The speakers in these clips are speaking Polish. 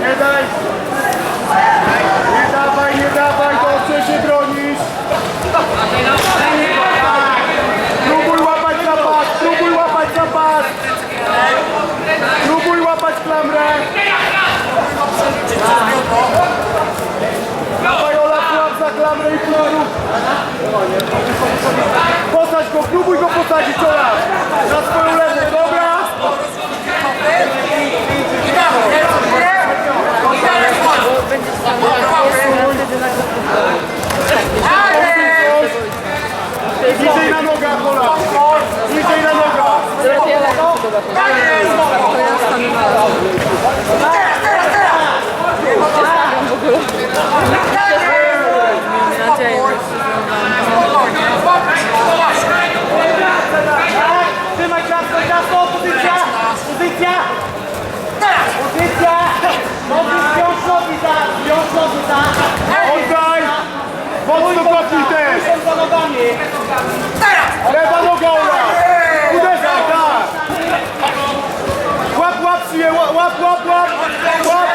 Nie daj! Nie dawaj, nie dawaj, dobrze się bronisz! Próbuj łapać zapas, próbuj łapać zapas! Próbuj łapać klamrę! Za klamrę i próbuj! Oddaj! Mocno kopnij też! Są za nogami! Lewa noga Olaf! Uderzaj, tak! Łap, łap się, łap, łap, łap, łap! Łap!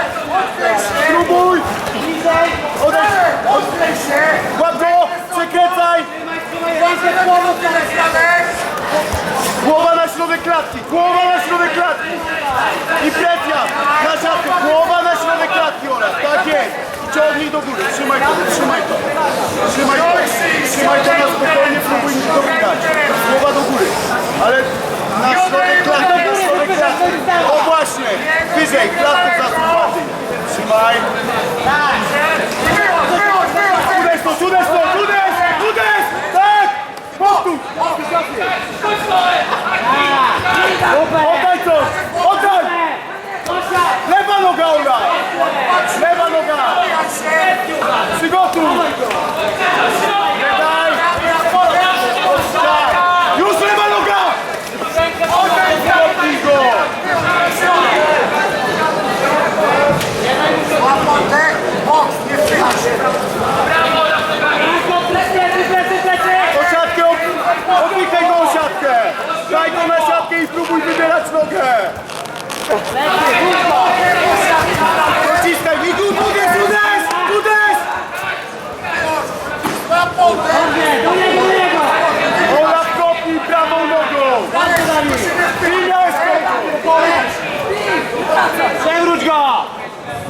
Spróbuj! Bliżej! Odejdź! Odstęp się! Łap go! Przekręcaj! Trzymaj rękę w głowę, Środek klatki! Głowa na środek klatki! I presja! Na siatkę! Głowa na środek klatki, Olaf! Tak jest! I Ciągnij do góry! Trzymaj to! Trzymaj to! Trzymaj to! Trzymaj to na spokojnie, próbuj nie dopychać! Głowa do góry! Ale na środek klatki! Na środek klatki! O właśnie! Wyżej! Klatkę bardziej! Trzymaj! Uderz to! Uderz to! Uderz! Uderz! Tak! Powtórz! Oddaj coś! Oddaj! Lewa noga, Ola! Lewa noga! Przygotuj! Nie daj! Tak! Już lewa noga! Zgodnij go! Plecy, plecy, plecy! O siatkę! ob- Odpikaj go o siatkę! Daj siatkę i spróbuj wybierać nogę! Dociskaj! I tu uderz! Uderz! Uderz! Olaf kopnij prawą nogą! Przewróć go!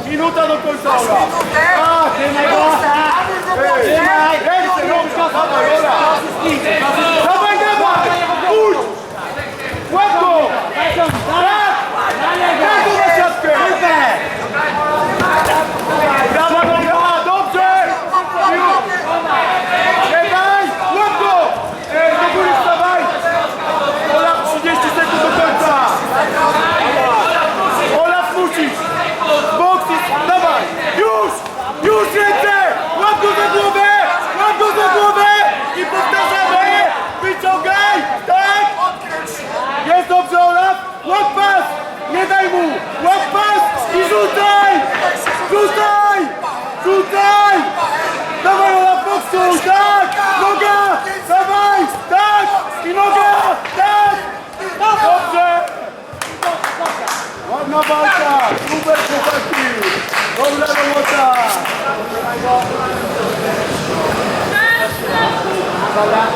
Minuta do końca! Tak! Trzymaj go! Trzymaj! Ręce, rączka, dawaj, Olaf! Dawaj, dawaj! Pójdź! Łap go! Tak! Na niego! Daj go na siatkę! Brawa, noga! Dobrze! Nie daj! Łap go! Ej, do góry wstawaj! Olaf, 30 sekund do końca! Olaf, musisz! Boks jest... Dawaj! Już! Już ręce! Łap go za głowę! Łap go za głowę! I powtarzamy! Wyciągaj! Tak! Jest dobrze, Olaf! Łap pas! Nie daj mu! Łap pas! I rzucaj! Rzucaj! Rzucaj! Dawaj, Olaf, boksuj! Tak! Noga! Dawaj! Tak! I noga! Tak! Dobrze! Ładna walka! Super chłopaki! Dobra robota! Dobra